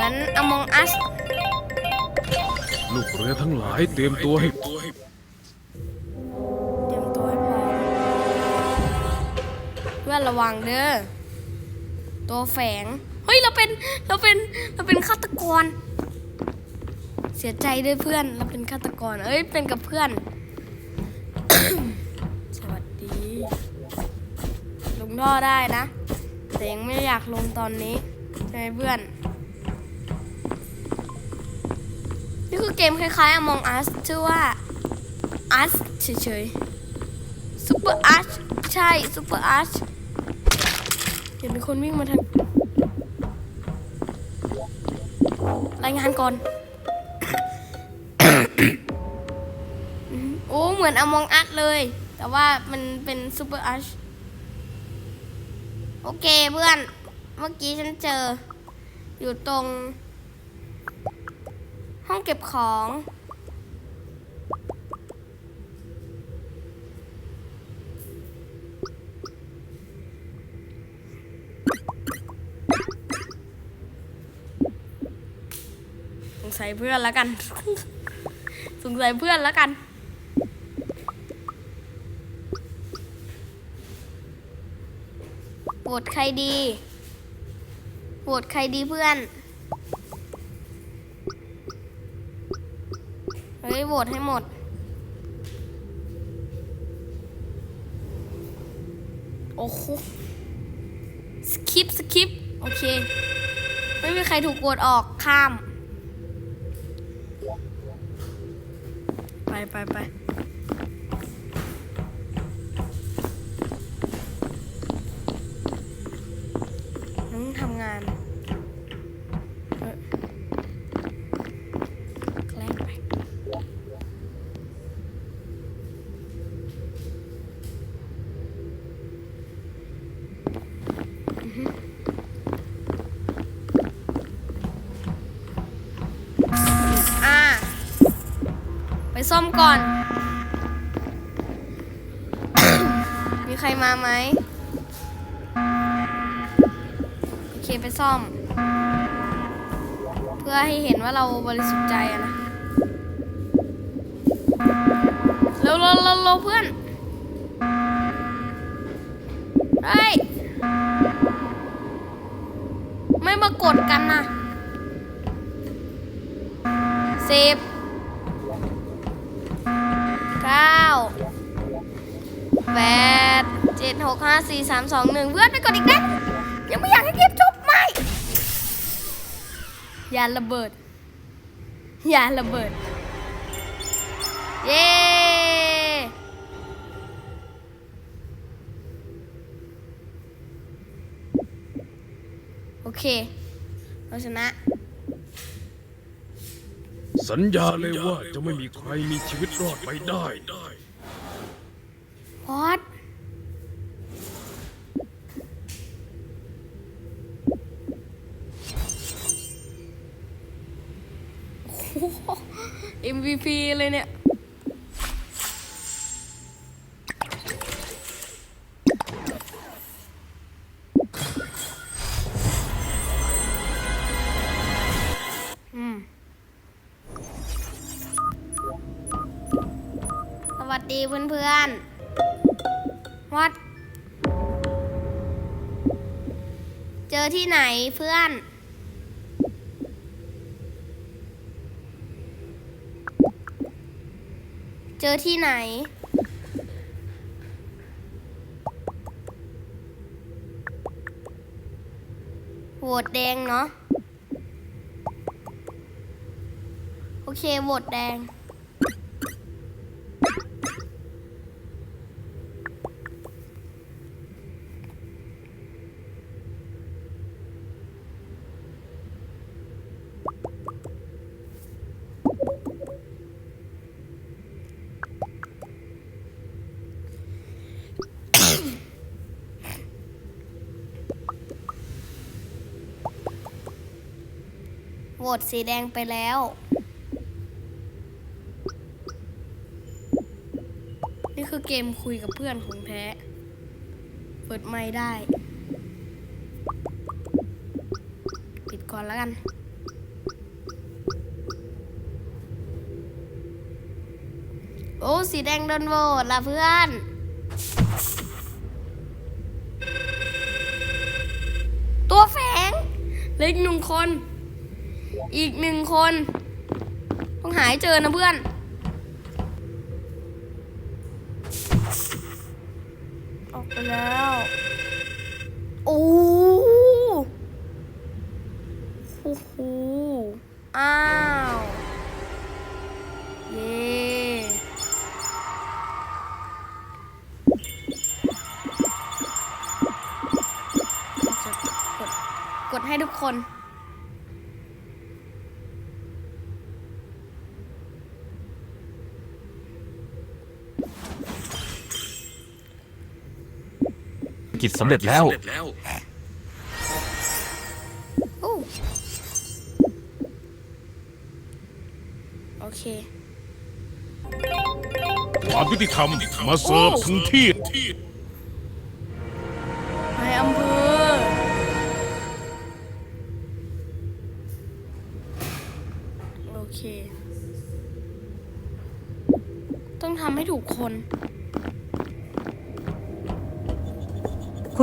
มือน Among Us ลูกเรือทั้งหลายเตรียมตัวให้เตรียมตัวให้พร้อมเพื่อนระวังเด้อตัวแฝง เฮ้ย เราเป็น เราเป็น เราเป็นฆาตกร เสียใจด้วยเพื่อน เราเป็นฆาตกร เอ้ย เป็นกับเพื่อน สวัสดี ลงท่อได้นะ แต่ยังไม่อยากลงตอนนี้ใช่ไหมเพื่อน นี่คือเกมคล้ายๆ Among Us ชื่อว่า Us เฉยๆ Super Us ใช่ Super Us เดี๋ยวมีคนวิ่งมาทางรายงานก่อน โอ้ เหมือน Among Us เลย แต่ว่ามันเป็น Super Us โอเคเพื่อน เมื่อกี้ฉันเจอ อยู่ตรง ห้องเก็บของ สงสัยเพื่อนแล้วกัน สงสัยเพื่อนแล้วกันโหวตใครดีโหวตใครดีเพื่อน เฮ้ยโหวตให้หมด โอ้โหสคิปสคิปโอเค ไม่มีใครถูกโหวตออกข้าม ไปไปไป ซ่อมก่อน มีใครมาไหมโอเคไปซ่อม เพื่อให้เห็นว่าเราบริสุทธิ์ใจอะนะเร็วเร็วเร็วเพื่อนเฮ้ไม่มากดกันนะสิบ เก้าแปดเจ็ดหกห้าสี่สามสองหนึ่งเพื่อนไปกดอีกนะยังไม่อยากให้เกมจบไหมอย่าระเบิด อย่าระเบิด เย้โอเคเราชนะ สัญญาเลยว่าจะไม่มีใครมีชีวิตรอดไปได้พอดโอ้ MVP เลยเนี่ย เพื่อนๆวัดเจอที่ไหนเพื่อน เจอที่ไหน โหวตแดงเนาะ โอเค โหวตแดง โหวตสีแดงไปแล้ว นี่คือเกมคุยกับเพื่อนของแพ้เปิดไม่ได้ ปิดก่อนแล้วกันโอ้สีแดงโดนโหวตละเพื่อน ตัวแฝงเล็กหนึ่งคน อีกหนึ่งคน ต้องหายเจอนะเพื่อน ออกไปแล้ว โอ้โอ้โหอ้าว เย้จะกด กดให้ทุกคน กิจสำเร็จแล้วโอ้โอเค ความยุติธรรมมาเสิร์ฟถึงที่ นายอำเภอ โอเค ต้องทำให้ถูกคน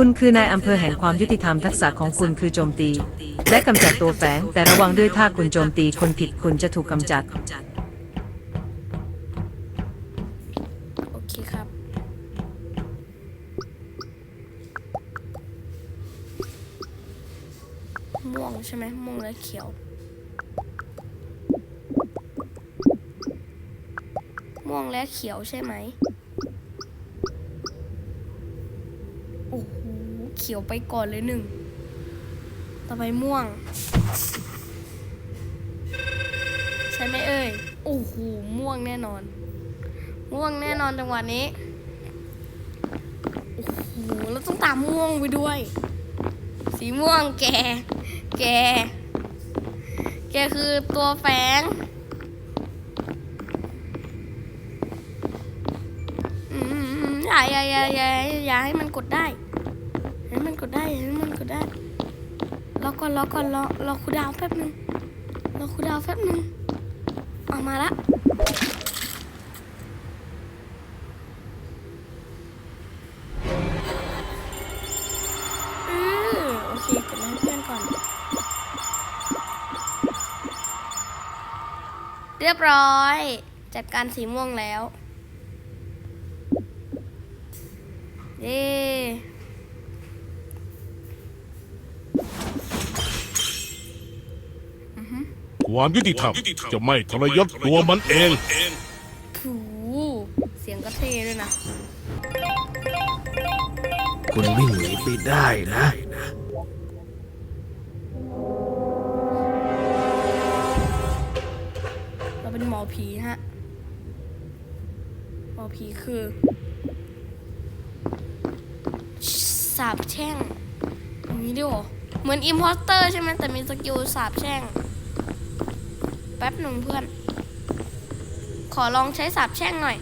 คุณคือนายอำเภอแห่งความยุติธรรมทักษะของคุณคือโจมตี และกำจัดตัวแฝงแต่ระวังด้วยถ้าคุณโจมตีคนผิดคุณจะถูกกำจัด โอเคครับ ม่วงใช่ไหมม่วงและเขียว ม่วงและเขียวใช่ไหมโอ้โหเขียวไปก่อนเลยหนึ่ง ต่อไปม่วง ใช่ไหมเอ่ย โอ้โห ม่วงแน่นอน ม่วงแน่นอนจังหวะนี้ โอ้โหแล้วต้องตามม่วงไปด้วย สีม่วงแก แก แกคือตัวแฝงอืมอย่าอย่าอย่าอย่าอย่าให้มันกดได้ ให้มันกดได้ให้มันกดได้รอก่อนรอก่อนรอรอคูดาวแป๊บนึงรอคูดาวแป๊บนึงออกมาละอือโอเคกดไลค์เพื่อนก่อน เรียบร้อย จัดการสีม่วงแล้ว เย้ ความยุติธรรมจะไม่ทรยศตัวมันเองผูเสียงก็เท่ด้วยนะ คุณวิ่งหนีไปได้นะเราเป็นหมอผีฮะ หมอผีคือสาบแช่งอย่างนี้ด้วยเหรอเหมือนอิมพอสเตอร์ใช่ไหมแต่มีสกิลสาบแช่ง แป๊บหนึ่งเพื่อน ขอลองใช้สาบแช่งหน่อย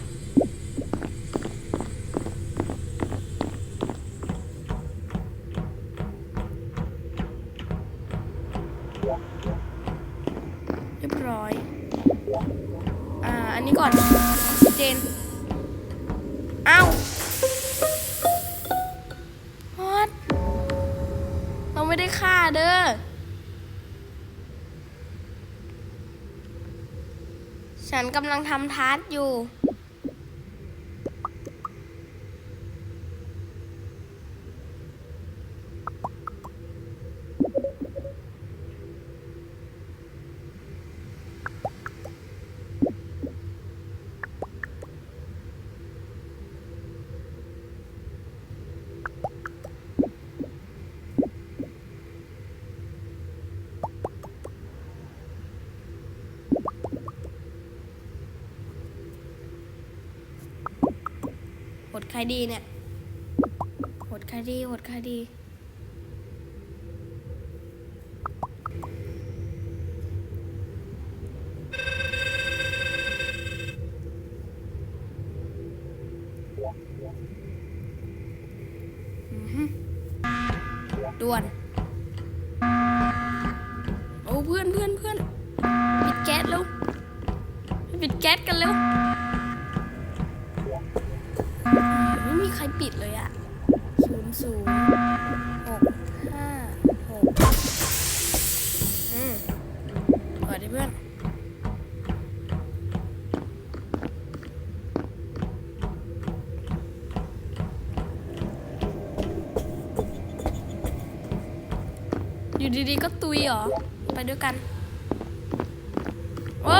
เรียบร้อย อ่า อันนี้ก่อน เจน อ้าวฮอตเราไม่ได้ฆ่าเด้อ ฉันกำลังทำทาร์ตอยู่ ดใครดีเนี่ยหดใครดีหดใครดีด่วน โอ้เพื่อนเพื่อนเพื่อนปิดแก๊สแล้วปิดแก๊สกันเร็ว ไม่มีใครปิดเลยอะศูนย์ศูนย์หกห้าหกอืมเปิดดิเพื่อนอยู่ดีๆก็ตุยเหรอ ไปด้วยกันโอ้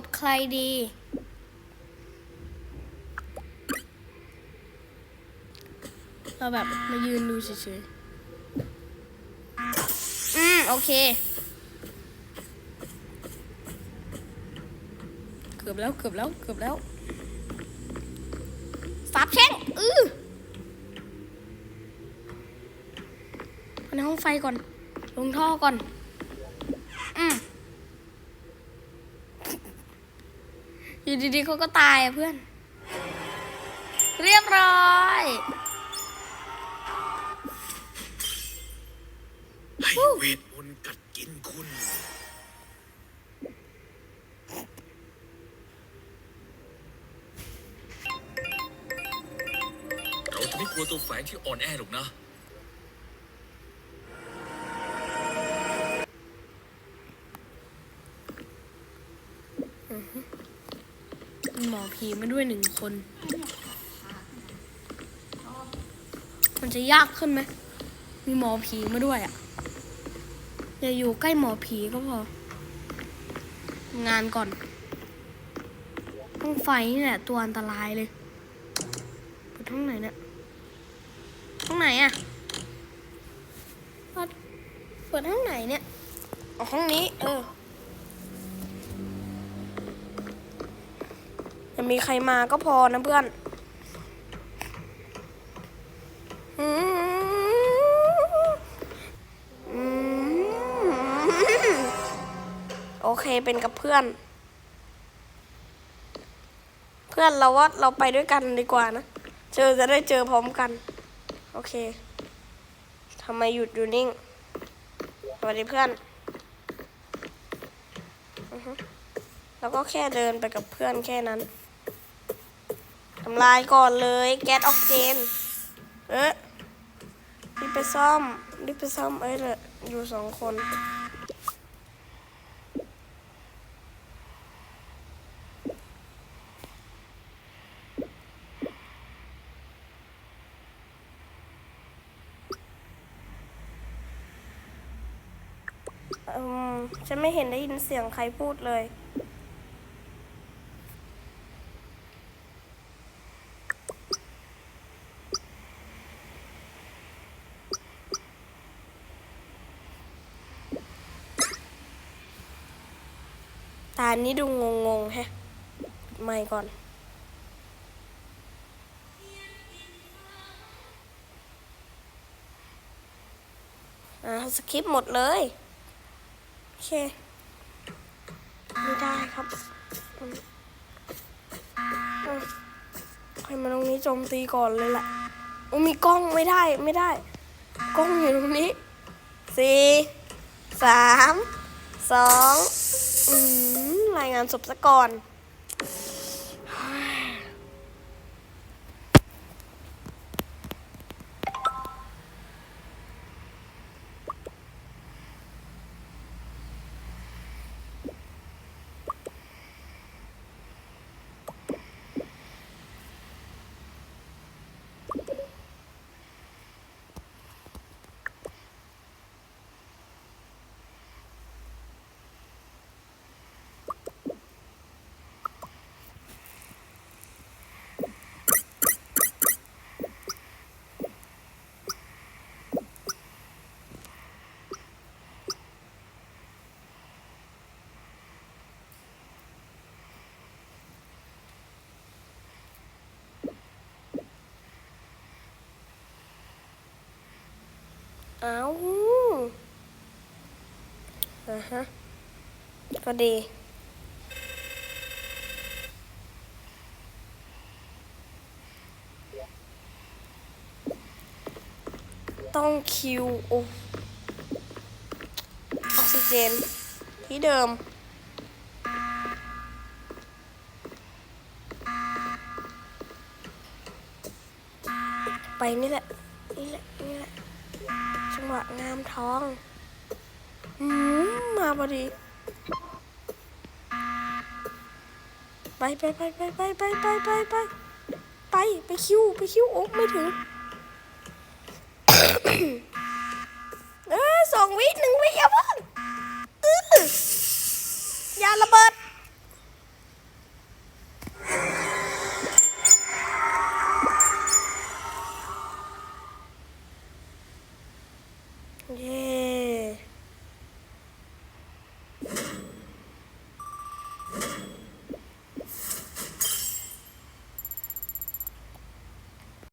ตใครดี เราแบบมายืนดูเฉยๆ อืม โอเค เกือบแล้ว เกือบแล้ว เกือบแล้วสาบแช่งอือในห้องไฟก่อน ลงท่อก่อน อืม อยู่ดีๆเขาก็ตายอะเพื่อน เรียบร้อยให้เวทมนต์กัดกินคุณ เราจะไม่กลัวตัวแฝงที่อ่อนแอหรอกนะ มีมอผีมาด้วยหนึ่งคน มันจะยากขึ้นไหม มีหมอผีมาด้วยอะ อย่าอยู่ใกล้หมอผีก็พอ งานก่อนห้องไฟนี่แหละตัวอันตรายเลยเปิดห้องไหนเนี่ยห้องไหนอะ เปิดห้องไหนเนี่ย ออห้องนี้ เออ มีใครมาก็พอนะเพื่อนโอเคเป็นกับเพื่อน เพื่อนเราว่าเราไปด้วยกันดีกว่านะ เจอจะได้เจอพร้อมกัน โอเคทำไมหยุดอยู่นิ่งสวัสดีเพื่อนแล้วก็แค่เดินไปกับเพื่อนแค่นั้น ทำลายก่อนเลยแก๊สออกเจน เอ๊ะรีบไปซ่อมรีบไปซ่อมเอ้ยเลยอยู่สองคนอืมฉันไม่เห็นได้ยินเสียงใครพูดเลย ตานี้ดูงงงๆแฮะไม่ก่อน อ่าสคริปหมดเลย โอเค ไม่ได้ครับอืมอืมใครมาตรงนี้โจมตีก่อนเลยแหละโอ้มีกล้องไม่ได้ไม่ได้ กล้องอยู่ตรงนี้สี่สามสองอืม รายงานศพซะก่อน เอาอ่าฮะก็ดีต้องคิวโอออกซิเจน ที่เดิม ไปนี่แหละ นี่แหละ หละจังหวะงามท้องอืมมาพอดี ไปไปไปไปไปไปไปไปไปไปไปคิวไปคิวโอ้ไม่ถึง เออสองวิหนึ่งวิอย่าเพิ่งเอออย่าระเบิด